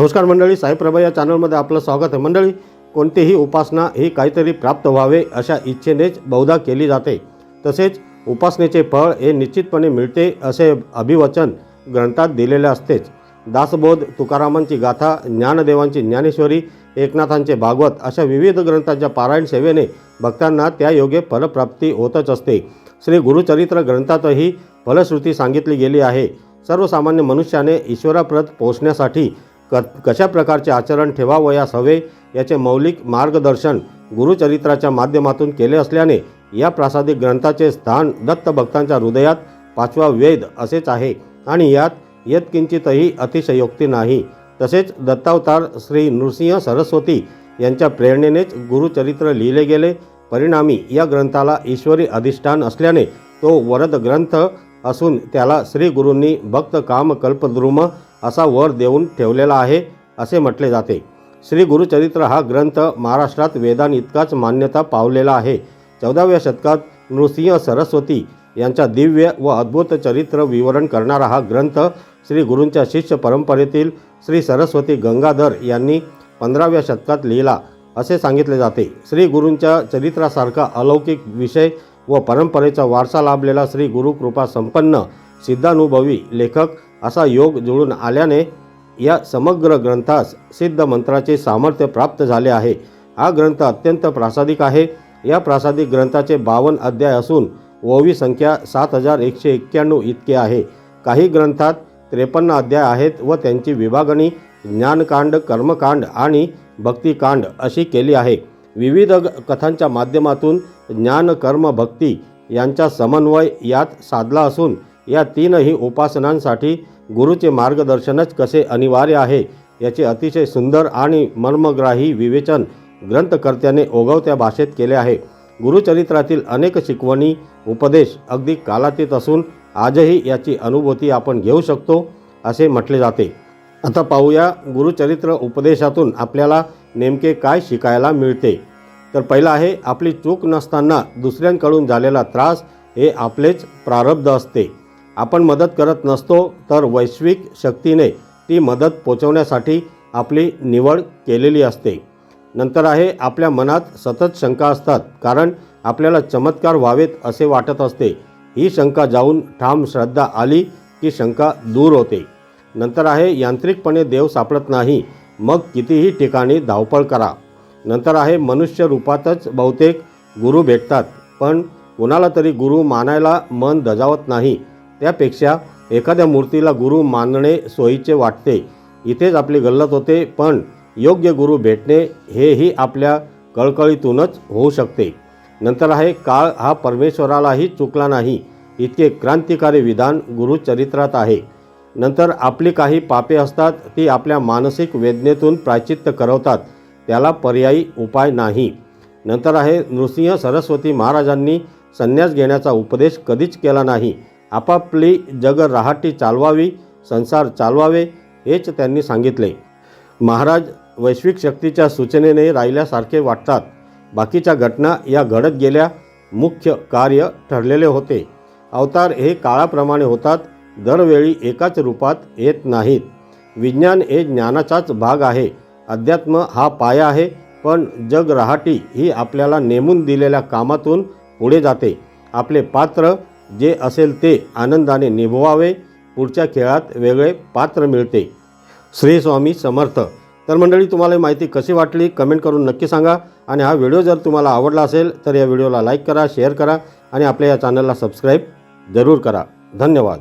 नमस्कार मंडळी साईप्रभा या चॅनलमध्ये आपलं स्वागत आहे. मंडळी कोणतीही उपासना ही काहीतरी प्राप्त व्हावे अशा इच्छेनेच बहुधा केली जाते. तसेच उपासनेचे फळ हे निश्चितपणे मिळते असे अभिवचन ग्रंथात दिलेले असतेच. दासबोध तुकारामांची गाथा ज्ञानदेवांची ज्ञानेश्वरी एकनाथांचे भागवत अशा विविध ग्रंथांच्या पारायण सेवेने भक्तांना त्या योगे फलप्राप्ती होतच असते. श्री गुरुचरित्र ग्रंथातही फलश्रुती सांगितली गेली आहे. सर्वसामान्य मनुष्याने ईश्वराप्रत पोचण्यासाठी क कशा प्रकारचे आचरण ठेवावयास हवे याचे मौलिक मार्गदर्शन गुरुचरित्राच्या माध्यमातून केले असल्याने या प्रासादिक ग्रंथाचे स्थान दत्त भक्तांच्या हृदयात पाचवा वेद असेच आहे आणि यात यत्किंचितही अतिशयोक्ती नाही. तसेच दत्तावतार श्री नृसिंह सरस्वती यांच्या प्रेरणेनेच गुरुचरित्र लिहिले गेले. परिणामी या ग्रंथाला ईश्वरी अधिष्ठान असल्याने तो वरद ग्रंथ असून त्याला श्री गुरूंनी भक्त काम कल्पद्रुम असा वर देऊन ठेवलेला आहे असे म्हटले जाते. श्री गुरुचरित्र हा ग्रंथ महाराष्ट्रात वेदान इतकाच मान्यता पावलेला आहे. चौदाव्या शतकात नृसिंह सरस्वती यांच्या दिव्य व अद्भुत चरित्र विवरण करणारा हा ग्रंथ श्री गुरूंच्या शिष्य परंपरेतील श्री सरस्वती गंगाधर यांनी पंधराव्या शतकात लिहिला असे सांगितले जाते. श्री गुरूंच्या चरित्रासारखा अलौकिक विषय व परंपरेचा वारसा लाभलेला श्री गुरुकृपा संपन्न सिद्धानुभवी लेखक असा योग जुळून आल्याने या समग्र ग्रंथास सिद्ध मंत्राचे सामर्थ्य प्राप्त झाले आहे. हा ग्रंथ अत्यंत प्रासादिक आहे. या प्रासादिक ग्रंथाचे बावन्न अध्याय असून ओवी संख्या सात हजार एकशे एक्क्याण्णव इतके आहे. काही ग्रंथात त्रेपन्न अध्याय आहेत व त्यांची विभागणी ज्ञानकांड कर्मकांड आणि भक्तिकांड अशी केली आहे. विविध ग- कथांच्या माध्यमातून ज्ञान कर्म भक्ती यांचा समन्वय यात साधला असून या तीनही उपासनांसाठी गुरुचे मार्गदर्शनच कसे अनिवार्य आहे याचे अतिशय सुंदर आणि मर्मग्राही विवेचन ग्रंथकर्त्याने ओघवत्या भाषेत केले आहे. गुरुचरित्रातील अनेक शिकवणी उपदेश अगदी कालातीत असून आजही याची अनुभूती आपण घेऊ शकतो असे म्हटले जाते. आता पाहूया गुरुचरित्र उपदेशातून आपल्याला नेमके काय शिकायला मिळते. तर पहिलं आहे आपली चूक नसताना दुसऱ्यांकडून झालेला त्रास हे आपलेच प्रारब्ध असते. आपण मदत करत नसतो तर वैश्विक शक्तीने ती मदत पोचवण्यासाठी आपली निवड केलेली असते. नंतर आहे आपल्या मनात सतत शंका असतात कारण आपल्याला चमत्कार व्हावेत असे वाटत असते. ही शंका जाऊन ठाम श्रद्धा आली की शंका दूर होते. नंतर आहे यांत्रिकपणे देव सापडत नाही. मग कितीही ठिकाणी धावपळ करा. नंतर आहे मनुष्य रूपातच बहुतेक गुरु भेटतात पण कुणाला तरी गुरु मानायला मन दजावत नाही. त्यापेक्षा एखाद्या मूर्तीला गुरु मानणे सोयीचे वाटते. इथेच आपली गल्लत होते पण योग्य गुरु भेटणे हेही आपल्या कळकळीतूनच होऊ शकते. नंतर आहे काळ हा परमेश्वरालाही चुकला नाही. इतके क्रांतिकारी विधान गुरुचरित्रात आहे. नंतर आपली काही पापे असतात ती आपल्या मानसिक वेदनेतून प्राचित्य करवतात. त्याला पर्यायी उपाय नाही. नंतर आहे नृसिंह सरस्वती महाराजांनी संन्यास घेण्याचा उपदेश कधीच केला नाही. आपापली जग रहाटी चालवावी संसार चालवावे हेच त्यांनी सांगितले. महाराज वैश्विक शक्तीच्या सूचनेने राहिल्यासारखे वाटतात. बाकीच्या घटना या घडत गेल्या मुख्य कार्य ठरलेले होते. अवतार हे काळाप्रमाणे होतात दरवेळी एकाच रूपात येत नाहीत. विज्ञान हे ज्ञानाचाच भाग आहे. अध्यात्म हा पाया आहे पण जग रहाटी ही आपल्याला नेमून दिलेल्या कामातून पुढे जाते. आपले पात्र जे असेल ते आनंदाने निभवावे पुढच्या खेळात वेगळे पात्र मिळते. श्री स्वामी समर्थ. तर मंडळी तुम्हाला ही माहिती कशी वाटली? कमेंट करून नक्की सांगा. आणि हा व्हिडिओ जर तुम्हाला आवडला असेल तर या व्हिडिओला लाईक करा शेअर करा आणि आपल्या या चॅनलला सबस्क्राईब जरूर करा. धन्यवाद.